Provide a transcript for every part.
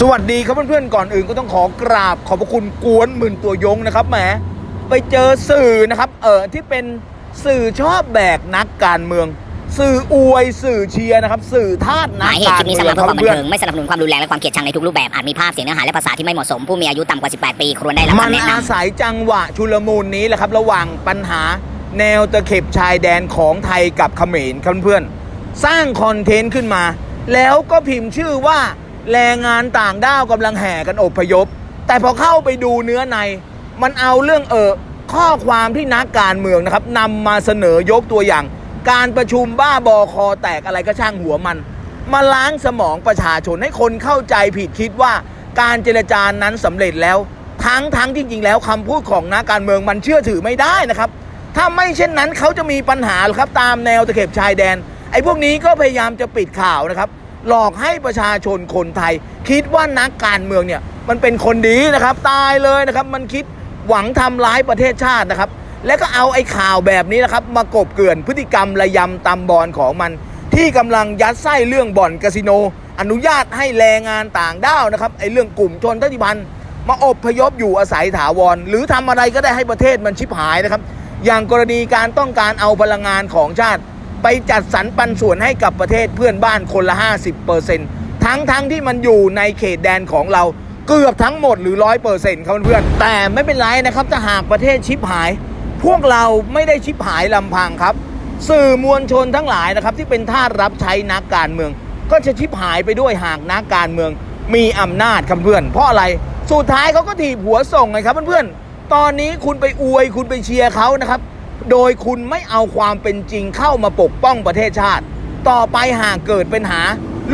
สวัสดีครับเพื่อนๆก่อนอื่นก็ต้องขอกราบขอบพระคุณกวนหมื่นตัวยงนะครับแหมไปเจอสื่อนะครับ เออที่เป็นสื่อชอบแบกนักการเมือง สื่ออวยสื่อเชียร์นะครับ สื่อทาสหนักมายเหตุการคลิปนี้เมืสองร้างเพื่อความบันเพื่อนเทิงไม่สนับสนุนความรุนแรงและความเกลียดชังในทุกรูปแบบอาจมีภาพเสียงเนื้อหาและภาษาที่ไม่เหมาะสมผู้มีอายุต่ำกว่า 18 ปีควรได้รับๆมันคำแนะนำอาศัยจังหวะชุลมุนนี้แหละครับ ระหว่างปัญหาแนวตะเข็บชายแดนของไทยกับเขมรครับเพื่อนๆสร้างคอนเทนต์ขึ้นมา แล้วก็พิมพ์ชื่อว่า แรงงานต่างด้าวกำลังแห่กันอพยพ แต่พอเข้าไปดูเนื้อใน มันเอาเรื่องเออข้อความที่นักการเมืองนะครับนำมาเสนอยกตัวอย่าง การประชุมบ้าบอคอแตกอะไรก็ช่างหัวมัน มาล้างสมองประชาชนให้คนเข้าใจผิดคิดว่าการเจรจานั้นสำเร็จแล้ว ทั้งทั้งจริง ๆ แล้วคำพูดของนักการเมืองมันเชื่อถือไม่ได้นะครับ ถ้าไม่เช่นนั้นเขาจะมีปัญหาหรอครับตามแนวตะเข็บชายแดนไอ้พวกนี้ก็พยายามจะปิดข่าวนะครับ หลอกให้ประชาชนคนไทย คิดว่านักการเมืองเนี่ยมันเป็นคนดีนะครับตายเลยนะครับ มันคิดหวังทำร้ายประเทศชาตินะครับ แล้วก็เอาไอ้ข่าวแบบนี้นะครับ มากบเกลื่อนพฤติกรรมระยำตำบอลของมัน ที่กำลังยัดไส้เรื่องบ่อนคาสิโน อนุญาตให้แรงงานต่างด้าวนะครับไอ้เรื่องกลุ่มชนชาติพันธ์มาอบพยพอยู่อาศัยถาวร หรือทำอะไรก็ได้ให้ประเทศมันชิบหายนะครับ อย่างกรณีการต้องการเอาพลังงานของชาติ ไปจัดสรรปันส่วนให้กับประเทศเพื่อนบ้านคนละ 50%ทั้งทั้งที่มันอยู่ในเขตแดนของเราเกือบทั้งหมดหรือ100%ครับเพื่อนแต่ไม่เป็นไรนะครับถ้าหากประเทศชิบหาย พวกเราไม่ได้ชิบหายลำพังครับ สื่อมวลชนทั้งหลายนะครับที่เป็นทาสรับใช้นักการเมือง ก็จะชิบหายไปด้วยหากนักการเมือง มีอำนาจครับเพื่อน เพราะอะไรสุดท้ายเขาก็ถีบหัวส่งไงครับเพื่อนๆตอนนี้คุณไปอวยคุณไปเชียร์เขานะครับ โดยคุณไม่เอาความเป็นจริงเข้ามาปกป้องประเทศชาติ ต่อไปหากเกิดเป็นหา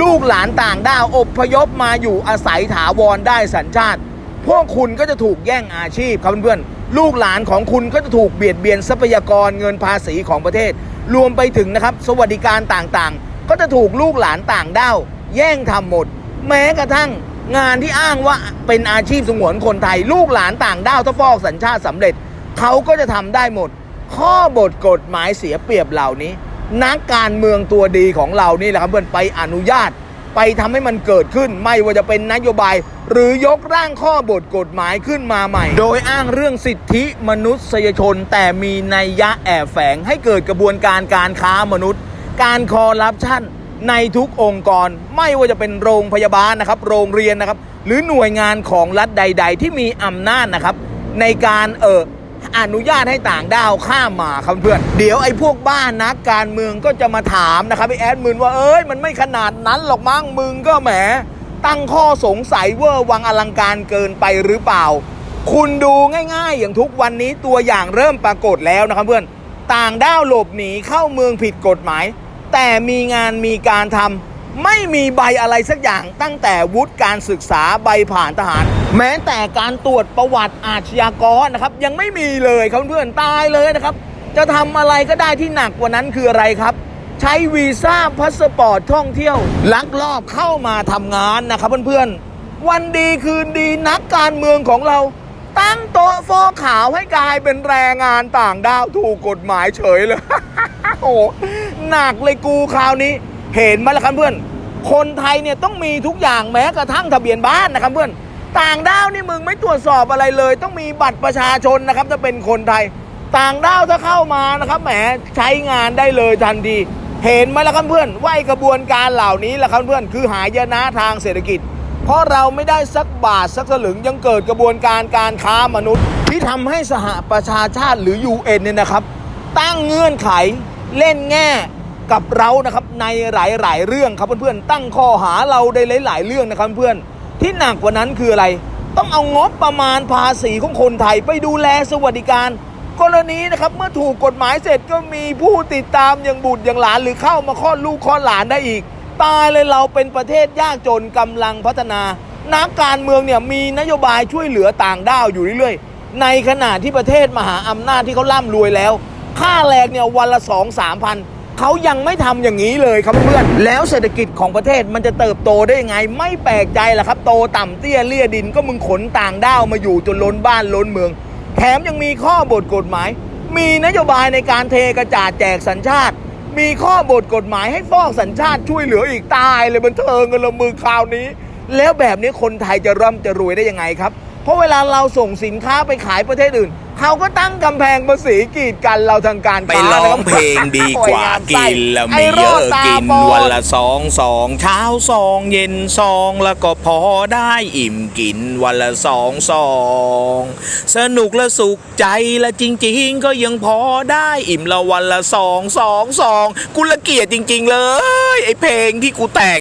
ลูกหลานต่างด้าวอบพยพมาอยู่อาศัยถาวรได้สัญชาติ พวกคุณก็จะถูกแย่งอาชีพครับเพื่อนๆลูกหลานของคุณก็จะถูกเบียดเบียนทรัพยากรเงินภาษีของประเทศ รวมไปถึงนะครับ สวัสดิการต่างๆ ก็จะถูกลูกหลานต่างด้าวแย่งทำหมด แม้กระทั่งงานที่อ้างว่าเป็นอาชีพสงวนคนไทย ลูกหลานต่างด้าวถ้าฟอกสัญชาติสำเร็จ เขาก็จะทำได้หมด ข้อบทกฎหมายเสียเปรียบเหล่านี้ นักการเมืองตัวดีของเรานี่แหละครับเพื่อนไปอนุญาต ไปทำให้มันเกิดขึ้นไม่ว่าจะเป็นนโยบาย หรือยกร่างข้อบทกฎหมายขึ้นมาใหม่ โดยอ้างเรื่องสิทธิมนุษยชน แต่มีนัยยะแอบแฝงให้เกิดกระบวนการการค้ามนุษย์ การคอร์รัปชันในทุกองค์กรไม่ว่าจะเป็นโรงพยาบาลนะครับ โรงเรียนนะครับ หรือหน่วยงานของรัฐใด ๆ ที่มีอำนาจนะครับ ในการเออ อนุญาตให้ต่างด้าวข้ามมาครับเพื่อน เดี๋ยวไอ้พวกบ้านนักการเมืองก็จะมาถามนะครับไอ้แอดมินว่าเอ้ยมันไม่ขนาดนั้นหรอกมั้งมึงก็แหม ตั้งข้อสงสัยเวอร์วังอลังการเกินไปหรือเปล่า คุณดูง่ายๆ อย่างทุกวันนี้ตัวอย่างเริ่มปรากฏแล้วนะครับเพื่อน ต่างด้าวหลบหนีเข้าเมืองผิดกฎหมาย แต่มีงานมีการทำ ไม่มีใบอะไรสักอย่างตั้งแต่วุฒิการศึกษาใบผ่านทหาร แม้แต่การตรวจประวัติอาชญากรนะครับ ยังไม่มีเลยครับเพื่อนตายเลยนะครับ จะทำอะไรก็ได้ที่หนักกว่านั้นคืออะไรครับ ใช้วีซ่าพาสปอร์ตท่องเที่ยว ลักลอบเข้ามาทำงานนะครับเพื่อนๆวันดีคืนดีนักการเมืองของเรา ตั้งโต๊ะฟอกขาวให้กลายเป็นแรงงานต่างด้าวถูกกฎหมายเฉยเลยโอ้หนักเลยกูคราวนี้ เห็นไหมล่ะครับเพื่อน คนไทยเนี่ยต้องมีทุกอย่างแม้กระทั่งทะเบียนบ้านนะครับเพื่อน ต่างด้าวนี่มึงไม่ตรวจสอบอะไรเลย ต้องมีบัตรประชาชนนะครับถ้าเป็นคนไทย ต่างด้าวถ้าเข้ามานะครับแหมใช้งานได้เลยทันที เห็นไหมล่ะครับเพื่อนว่ากระบวนการเหล่านี้แหละครับเพื่อนคือหายนะทางเศรษฐกิจ เพราะเราไม่ได้สักบาทสักสลึงยังเกิดกระบวนการการค้ามนุษย์ ที่ทำให้สหประชาชาติหรือ UN เนี่ยนะครับ ตั้งเงื่อนไขเล่นแง่ กับเรานะครับในหลาย ๆ เรื่องครับเพื่อนๆตั้งข้อหาเราได้หลาย ๆ เรื่องนะครับเพื่อนที่หนักกว่านั้นคืออะไร ต้องเอางบประมาณภาษีของคนไทยไปดูแลสวัสดิการ กรณีนะครับเมื่อถูกกฎหมายเสร็จก็มีผู้ติดตามอย่างบุตรอย่างหลานหรือเข้ามาคลอดลูกคลอดหลานได้อีก ตายเลยเราเป็นประเทศยากจนกำลังพัฒนานักการเมืองเนี่ยมีนโยบายช่วยเหลือต่างด้าวอยู่เรื่อยๆ ในขณะที่ประเทศมหาอำนาจที่เขาร่ำรวยแล้ว ค่าแรงเนี่ยวันละสองสามพัน เขายังไม่ทำอย่างนี้เลยครับเพื่อน แล้วเศรษฐกิจของประเทศมันจะเติบโตได้ยังไง ไม่แปลกใจล่ะครับ โตต่ำเตี้ยเลี่ยดินก็มึงขนต่างด้าวมาอยู่จนล้นบ้านล้นเมือง แถมยังมีข้อบทกฎหมาย มีนโยบายในการเทกระจาดแจกสัญชาติ มีข้อบทกฎหมายให้ฟอกสัญชาติช่วยเหลืออีกตายเลยบันเทิงกันละมือคราวนี้ แล้วแบบนี้คนไทยจะร่ำจะรวยได้ยังไงครับ ราะเวลาเราส่งสินค้าไปขายประเทศอื่น เขาก็ตั้งกำแพงภาษีกีดกันเราทางการไปค้าร้องเพลงดีกว่าโอ้ยงไส้กินล้วไอ้ไม่โรเยอะกินวันละสองสองเช้าสองเย็นสองแล้วก็พอได้อิ่มกินวันละสองสองสนุกและสุขใจและจริง ๆ ก็ยังพอได้อิ่มละวันละสองสองสองกูละเกียดจริง ๆ เลย ไอ้เพลงที่กูแต่ง